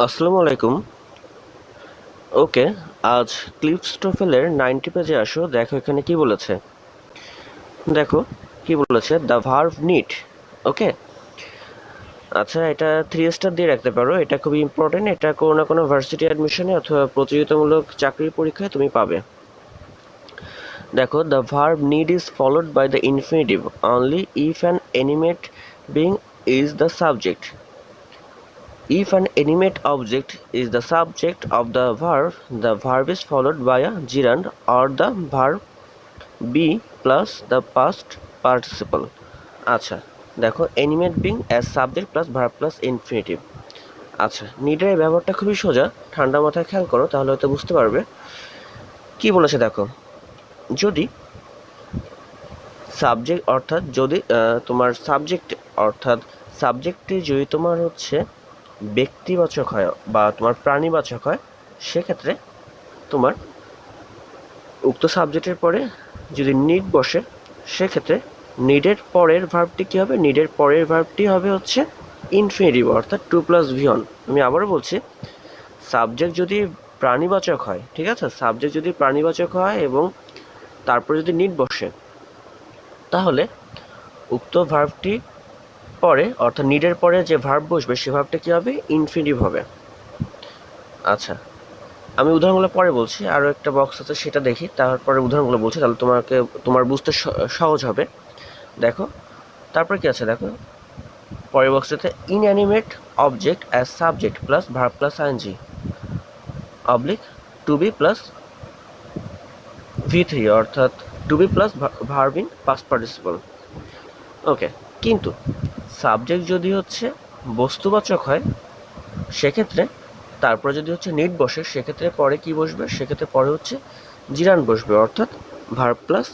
আসসালামু আলাইকুম। ওকে, আজ ক্লিপস্টোফেলের নাইনটি পেজে আসো, দেখো এখানে কি বলেছে। দেখো, কি বলেছে? The verb need okay? আচ্ছা এটা থ্রি স্টার দিয়ে রাখতে পারো। এটা খুবই ইম্পর্টেন্ট এটা কোনো না কোনো ভার্সিটি অ্যাডমিশনে অথবা প্রতিযোগিতামূলক চাকরির পরীক্ষায় তুমি পাবে। দেখো the verb need is followed by the infinitive only if an animate being is the subject If an animate object is the subject of the verb, the verb is followed by a gerund or the verb be plus the past participle. আচ্ছা দেখো animate being as subject plus verb plus infinitive আচ্ছা নিডের ব্যবহারটা খুবই সোজা ঠান্ডা মাথায় খেয়াল করো তাহলে হয়তো বুঝতে পারবে কি বলেছে দেখো যদি সাবজেক্ট অর্থাৎ যদি তোমার সাবজেক্ট অর্থাৎ সাবজেক্টটি যদি তোমার হচ্ছে ব্যক্তিবাচক হয় বা তোমার প্রাণীবাচক হয়, সেক্ষেত্রে তোমার উক্ত সাবজেক্টের পরে যদি নিড বসে, সেক্ষেত্রে নিডের পরের ভার্বটি কী হবে? নিডের পরের ভার্বটি হবে হচ্ছে ইনফিনিটিভ অর্থাৎ টু প্লাস ভিয়ন আমি আবারও বলছি সাবজেক্ট যদি প্রাণীবাচক হয়, ঠিক আছে? সাবজেক্ট যদি প্রাণীবাচক হয় এবং তারপরে যদি নিট বসে, তাহলে উক্ত ভার্বটি পরে, অর্থাৎ নিডের পরে যে ভার্ব বসবে, সে ভার্বটা কী হবে? ইনফিনিটিভ হবে। আচ্ছা আমি উদাহরণগুলো পরে বলছি আরও একটা বক্স আছে, সেটা দেখি, তারপরে উদাহরণগুলো বলছি, তাহলে তোমাকে, তোমার বুঝতে সহজ হবে। দেখো, তারপরে কি আছে, দেখো, পরের বক্সটাতে inanimate object as subject plus verb plus ING oblique to be plus V three অর্থাৎ to be plus verb in past participle okay কিন্তু সাবজেক্ট যদি হচ্ছে বস্তুবাচক হয়, সেক্ষেত্রে তারপরে যদি হচ্ছে নিট বসে, সেক্ষেত্রে পরে কি বসবে? সেক্ষেত্রে পরে হচ্ছে জিরান বসবে, অর্থাৎ ভার্ব প্লাস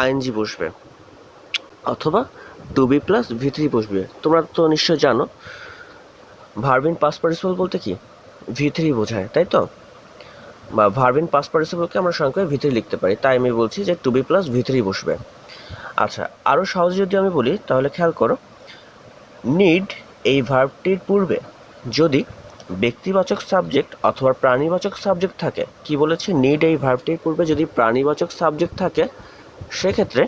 আইএনজি বসবে, অথবা to be plus V three বসবে। তোমরা তো নিশ্চয় জানো ভার্বিন পাস পার্টিসিপল বলতে কি? ভি থ্রি বোঝায়, তাই তো? বা ভার্বিন পাস পার্টিসিপলকে আমরা সংখ্যায় ভি থ্রি লিখতে পারি, তাই আমি বলছি যে to be plus V three বসবে। আচ্ছা আরও সহজে যদি আমি বলি, তাহলে খেয়াল করো নিড এই ভার্বটির পূর্বে। যদি ব্যক্তিবাচক সাবজেক্ট অথবা প্রাণীবাচক সাবজেক্ট থাকে, কি বলেছে? নিড এই ভার্বটির পূর্বে যদি প্রাণীবাচক সাবজেক্ট থাকে, সেক্ষেত্রে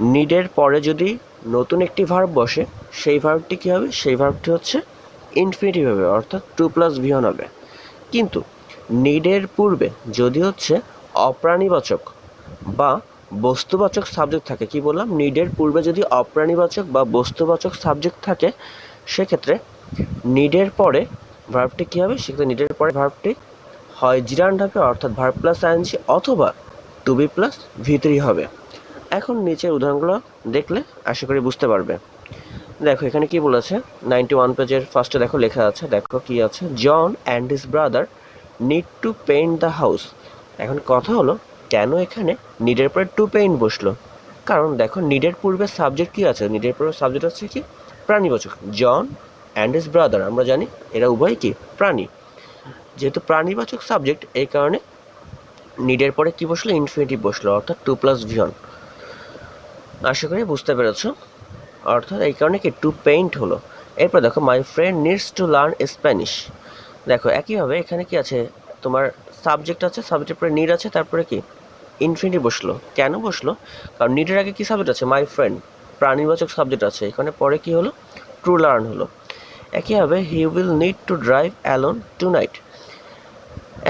নিডের পরে যদি নতুন একটি ভার্ব বসে, সেই ভার্বটি কী হবে? সেই ভার্বটি হচ্ছে ইনফিনিটিভ হবে, অর্থাৎ টু প্লাস ভিয়ন হবে। কিন্তু নিডের পূর্বে যদি হচ্ছে অপ্রাণীবাচক বা বস্তুবাচক সাবজেক্ট থাকে। কি বললাম? নিডের পূর্বে যদি অপ্রাণীবাচক বা বস্তুবাচক সাবজেক্ট থাকে, সেক্ষেত্রে নিডের পরে ভার্বটি কী হবে? সেক্ষেত্রে নিডের পরে ভার্বটি হয় জিরান্ড হবে, অর্থাৎ ভার্ব প্লাস আইএনজি অথবা to be plus V three হবে। এখন নিচের উদাহরণগুলো দেখলে আশা করি বুঝতে পারবে। দেখো, এখানে কি বলেছে? নাইনটি ওয়ান পেজের ফার্স্টে দেখো লেখা আছে। দেখো কি আছে? John and his brother need to paint the house এখন কথা হলো কেন এখানে নিডের পরে টু পেইন্ট বসল? কারণ দেখো নিডের পূর্বে সাবজেক্ট কি আছে? নিডের পূর্বে সাবজেক্ট আছে কি? প্রাণীবাচক জন অ্যান্ড হিস ব্রাদার আমরা জানি এরা উভয় কি? প্রাণী। যেহেতু প্রাণীবাচক সাবজেক্ট এই কারণে নিডের পরে কি বসল? ইনফিনিটিভ বসল, অর্থাৎ টু প্লাস ভিয়ন আশা করি বুঝতে পেরেছ? অর্থাৎ এই কারণে কি টু পেইন্ট হলো। এরপর দেখো my friend needs to learn Spanish দেখো, একইভাবে এখানে কি আছে? তোমার সাবজেক্ট আছে সাবজেক্টের পরে নিড আছে, তারপরে কি? ইনফিনিটি বসল। কেন বসল? কারণ নিডের আগে কী সাবজেক্ট আছে? মাই ফ্রেন্ড প্রাণীবাচক সাবজেক্ট আছে। এখানে পরে কি হলো? ট্রু লার্ন হলো। একইভাবে he will need to drive alone tonight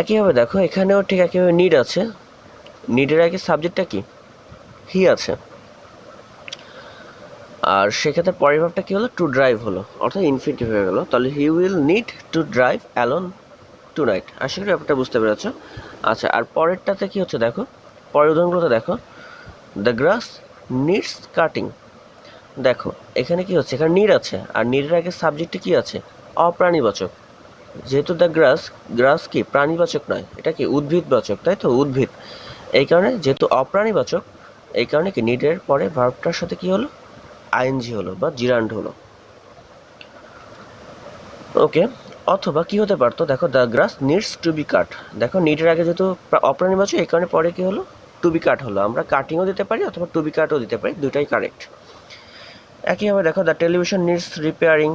একইভাবে দেখো, এখানেও ঠিক একইভাবে নিড আছে। নিডের আগে সাবজেক্টটা কি? হি আছে। আর সেক্ষেত্রে পরের ভাবটা কী হলো? টু ড্রাইভ হলো। অর্থাৎ ইনফিনিটিভ হয়ে গেলো। তাহলে he will need to drive alone tonight আশা করি ব্যাপারটা বুঝতে পেরেছ। আচ্ছা আর পরেরটাতে কী হচ্ছে দেখো? পরের উদাহরণগুলোতে দেখো। দ্য গ্রাস নিডস কাটিং দেখো, এখানে কি হচ্ছে? এখানে নিড আছে। আর নিডের আগে সাবজেক্টে কি আছে? অপ্রাণীবাচক। যেহেতু দ্য গ্রাস গ্রাস কি? প্রাণীবাচক নয়। এটা কি? উদ্ভিদবাচক, তাই তো? উদ্ভিদ। এই কারণে যেহেতু অপ্রাণীবাচক, এই কারণে কি? নিডের পরে ভার্বটার সাথে কি হলো? আইএনজি হলো বা জিরান্ড হলো। ওকে, অথবা কি হতে পারতো? দেখো the grass needs to be cut দেখো নিডের আগে যেহেতু প্রা- অপ্রাণীবাচক, এই কারণে পরে কি হলো? টু বি কাট হলো। আমরা কাটিংও দিতে পারি অথবা টু বি কাটও দিতে পারি দুটাই কারেক্ট। একইভাবে দেখো দ্য টেলিভিশন নিডস রিপেয়ারিং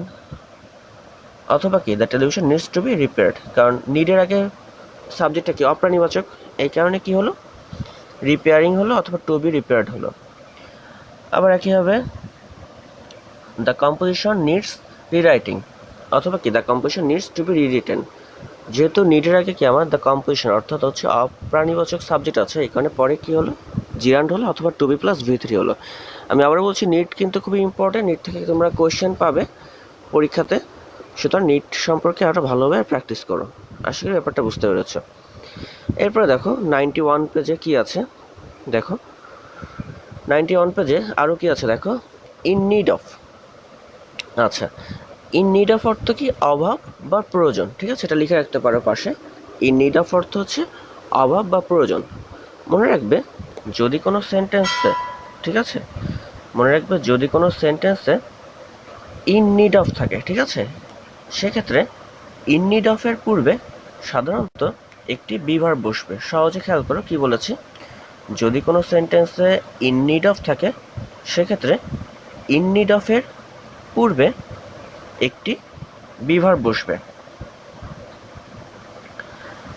অথবা কি the television needs to be repaired কারণ নিডের আগে সাবজেক্টটা কি, অপ্রাণীবাচক। এই কারণে কি হলো? রিপেয়ারিং হলো অথবা টু বি রিপেয়ার্ড হলো। আবার একই হবে দ্য কম্পোজিশন নিডস রিরাইটিং অথবা কি the composition needs to be rewritten যেহেতু নিডের আগে কি আমার? দ্য কম্পোজিশন অর্থাৎ হচ্ছে অপ্রাণীবাচক সাবজেক্ট আছে। এখানে পরে কি হলো? জিরান্ড হলো অথবা to be plus V three হলো। আমি আবার বলছি নিট কিন্তু খুবই ইম্পর্টেন্ট নিট থেকে তোমরা কোয়েশ্চেন পাবে পরীক্ষাতে। সুতরাং নিট সম্পর্কে আরও ভালোভাবে প্র্যাকটিস করো। আশা করি ব্যাপারটা বুঝতে পেরেছ। এরপরে দেখো নাইনটি ওয়ান পেজে কি আছে? দেখো নাইনটি ওয়ান পেজে আরও কি আছে? দেখো ইন নিড অফ আচ্ছা ইন নিড অফ অর্থ কি? অভাব বা প্রয়োজন। ঠিক আছে? এটা লিখে রাখতে পারো পাশে। ইন নিড অফ অর্থ হচ্ছে অভাব বা প্রয়োজন। মনে রাখবে, যদি কোনো সেন্টেন্সে ঠিক আছে? মনে রাখবে, যদি কোনো সেন্টেন্সে ইন নিড অফ থাকে, ঠিক আছে? সেক্ষেত্রে ইন নিড অফের পূর্বে সাধারণত একটি বিভার বসবে। সহজে খেয়াল করো কি বলেছি। যদি কোনো সেন্টেন্সে ইন নিড অফ থাকে, সেক্ষেত্রে ইন নিড অফের পূর্বে একটি বিভার বসবে।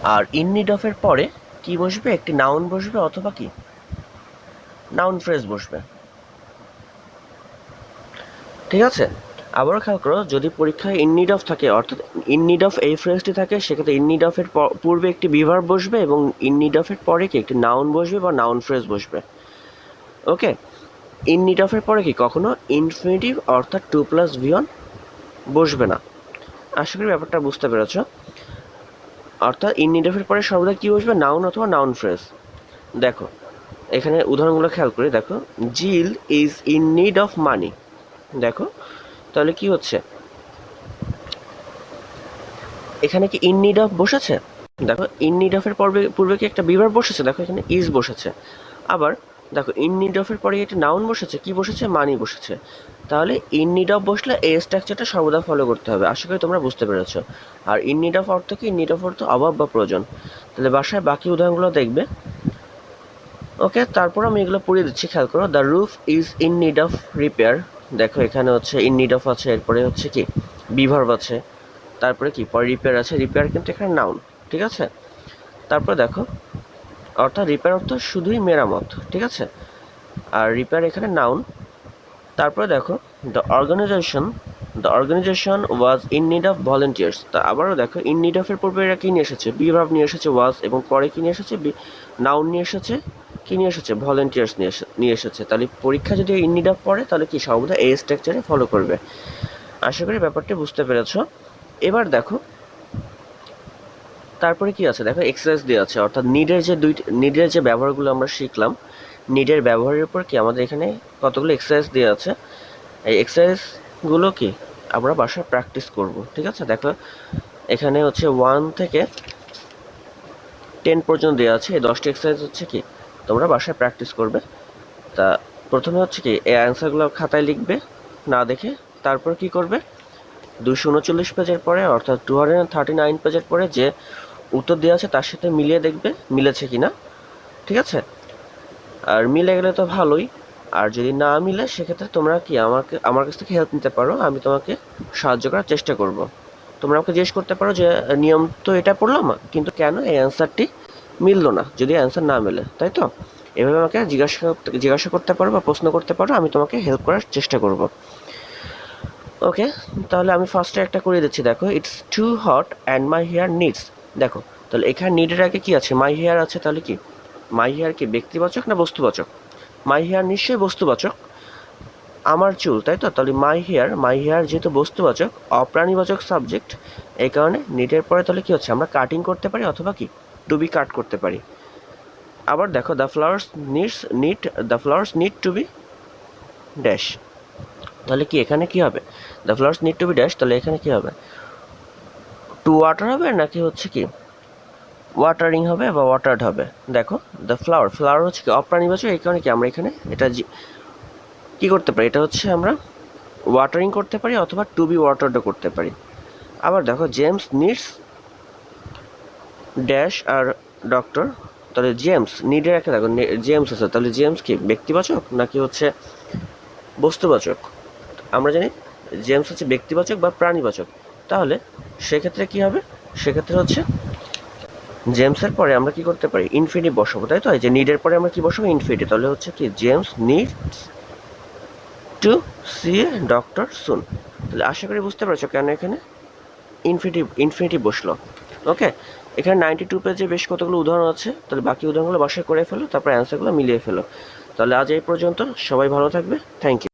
আর ইন নিড অফের পরে কি বসবে? একটি নাউন বসবে অথবা কি? নাউন ফ্রেজ বসবে। ঠিক আছে? আবারও খেয়াল করো, যদি পরীক্ষায় ইন নিড অফ থাকে, অর্থাৎ ইন নিড অফ এই ফ্রেজটি থাকে, সেক্ষেত্রে ইন নিড অফের পূর্বে একটি বিভার বসবে এবং ইন নিড অফের পরে কি? একটি নাউন বসবে বা নাউন ফ্রেজ বসবে। ওকে ইন নিড অফের পরে কি? কখনো ইনফিনিটিভ অর্থাৎ টু প্লাস ভিওন বসবে না। আশা করি ব্যাপারটা বুঝতে পেরেছ। অর্থাৎ ইন নিড অফের পরে সর্বদা কী বসবে? নাউন অথবা নাউন ফ্রেজ দেখো, এখানে উদাহরণগুলো খেয়াল করে। দেখো Jill is in need of money দেখো, তাহলে কি হচ্ছে? এখানে কি ইন নিড অফ বসেছে? দেখো ইন নিড অফের পূর্বে পূর্বে কি একটা বিভার বসেছে? দেখো, এখানে ইজ বসেছে। আবার দেখো ইন নিড অফের পরে একটা নাউন বসেছে, কি বসেছে? মানি বসেছে। তাহলে ইন নিড অফ বসলে এই স্ট্রাকচারটা সর্বদা ফলো করতে হবে, আশা করি তোমরা বুঝতে পেরেছ। আর ইন নিড অফ অর্থ কি? নিড অফ অর্থ অভাব বা প্রয়োজন। তাহলে বাসায় বাকি উদাহরণগুলো দেখবে। ওকে, তারপর আমি এগুলো পড়িয়ে দিচ্ছি, খেয়াল করো। The roof is in need of repair দেখো, এখানে হচ্ছে ইন নিড অফ আছে, এরপরে হচ্ছে কি? বিভার্ভ আছে। তারপরে কি? পরে রিপেয়ার আছে। রিপেয়ার কিন্তু এখানে নাউন ঠিক আছে? তারপরে দেখো অর্থাৎ রিপেয়ার অর্থ শুধুই মেরামত, ঠিক আছে? আর রিপেয়ার এখানে নাউন তারপরে দেখো the organisation the organisation was in need of volunteers তা আবারও দেখো ইন নিড অফের পূর্বে এরা কী নিয়ে এসেছে? বিভাব নিয়ে এসেছে ওয়াজ এবং পরে কী নিয়ে এসেছে? নাউন নিয়ে এসেছে, কী নিয়ে এসেছে? ভলেন্টিয়ার্স নিয়ে নিয়ে এসেছে। তাহলে পরীক্ষা যদি ইন নিড অফ পড়ে, তাহলে কি সর্বদা এই স্ট্রাকচারে ফলো করবে। আশা করি ব্যাপারটি বুঝতে পেরেছ। এবার দেখো তারপরে কি আছে? দেখো এক্সারসাইজ দেওয়া আছে। অর্থাৎ নিডের যে দুই নিডের যে ব্যবহারগুলো আমরা শিখলাম নিডের ব্যবহারের উপর কি আমাদের এখানে কতগুলো এক্সারসাইজ দেওয়া আছে? এই এক্সারসাইজগুলো কি আমরা বাসায় প্র্যাকটিস করব, ঠিক আছে? দেখো, এখানে হচ্ছে ওয়ান থেকে টেন পর্যন্ত দেওয়া আছে। এই দশটি এক্সারসাইজ হচ্ছে কি, তোমরা বাসায় প্র্যাকটিস করবে। তা প্রথমে হচ্ছে কি, এই অ্যান্সারগুলো খাতায় লিখবে, না দেখে তারপর কি করবে? দুশো উনচল্লিশ পেজের পরে, অর্থাৎ টু হান্ড্রেড থার্টি নাইন পেজের পরে যে উত্তর দেওয়া আছে, তার সাথে মিলিয়ে দেখবে, মিলেছে কি না ঠিক আছে? আর মিলে গেলে তো ভালোই। আর যদি না মিলে, সেক্ষেত্রে তোমরা কি আমাকে, আমার কাছ থেকে হেল্প নিতে পারো, আমি তোমাকে সাহায্য করার চেষ্টা করব। তোমরা আমাকে জিজ্ঞেস করতে পারো যে নিয়ম তো এটা পড়লাম, কিন্তু কেন এই অ্যান্সারটি মিললো না, যদি অ্যান্সার না মেলে, তাই তো? এভাবে আমাকে জিজ্ঞাসা জিজ্ঞাসা করতে পারো বা প্রশ্ন করতে পারো, আমি তোমাকে হেল্প করার চেষ্টা করব। ওকে তাহলে আমি ফার্স্টে একটা করে দিচ্ছি, দেখো it's too hot and my hair needs দেখো, তাহলে এখানে নিডের আগে কি আছে? মাই হেয়ার আছে, তাহলে কি? মাই হেয়ার কি ব্যক্তিবাচক না বস্তুবাচক? মাই হেয়ার নিশ্চয়ই বস্তুবাচক। আমার চুল, তাই তো? তাহলে মাই হেয়ার মাই হেয়ার যেহেতু বস্তুবাচক, অপ্রাণীবাচক সাবজেক্ট এই কারণে নিটের পরে তাহলে কি হচ্ছে? আমরা কাটিং করতে পারি অথবা কি? টু বি কাট করতে পারি। আবার দেখো the flowers needs need the flowers need to be dash তাহলে কি এখানে কি হবে? The flowers need to be dash তাহলে এখানে কি হবে? টু ওয়াটার হবে নাকি হচ্ছে কি ওয়াটারিং হবে বা ওয়াটার্ড হবে? দেখো দ্য ফ্লাওয়ার ফ্লাওয়ার হচ্ছে কি অপ্রাণীবাচক, এই কারণে কি আমরা এখানে এটা কি করতে পারি? এটা হচ্ছে আমরা ওয়াটারিং করতে পারি অথবা টু বি ওয়াটার্ডও করতে পারি। আবার দেখো জেমস নিডস ড্যাশ আর ডক্টর তাহলে জেমস নিডের একটা দেখো জেমস আছে, তাহলে জেমস কি ব্যক্তিবাচক নাকি হচ্ছে বস্তুবাচক? আমরা জানি জেমস হচ্ছে ব্যক্তিবাচক বা প্রাণীবাচক। তাহলে সেক্ষেত্রে কি হবে? সেক্ষেত্রে হচ্ছে জেমসের পরে আমরা কি করতে পারি? ইনফিনিটিভ বসাবো, তাই তো? এই যে নিডের পরে আমরা কি বসাবো? ইনফিনিটিভ তাহলে হচ্ছে কি James needs to see a doctor soon তাহলে আশা করি বুঝতে পারছ কেন এখানে ইনফিনিটিভ ইনফিনিটিভ বসল। ওকে এখানে নাইনটি টু পেজে বেশ কতগুলো উদাহরণ আছে। তাহলে বাকি উদাহরণগুলো বাসায় করে ফেলো, তারপর অ্যান্সারগুলো মিলিয়ে ফেলো। তাহলে আজ এই পর্যন্ত। সবাই ভালো থাকবে। Thank you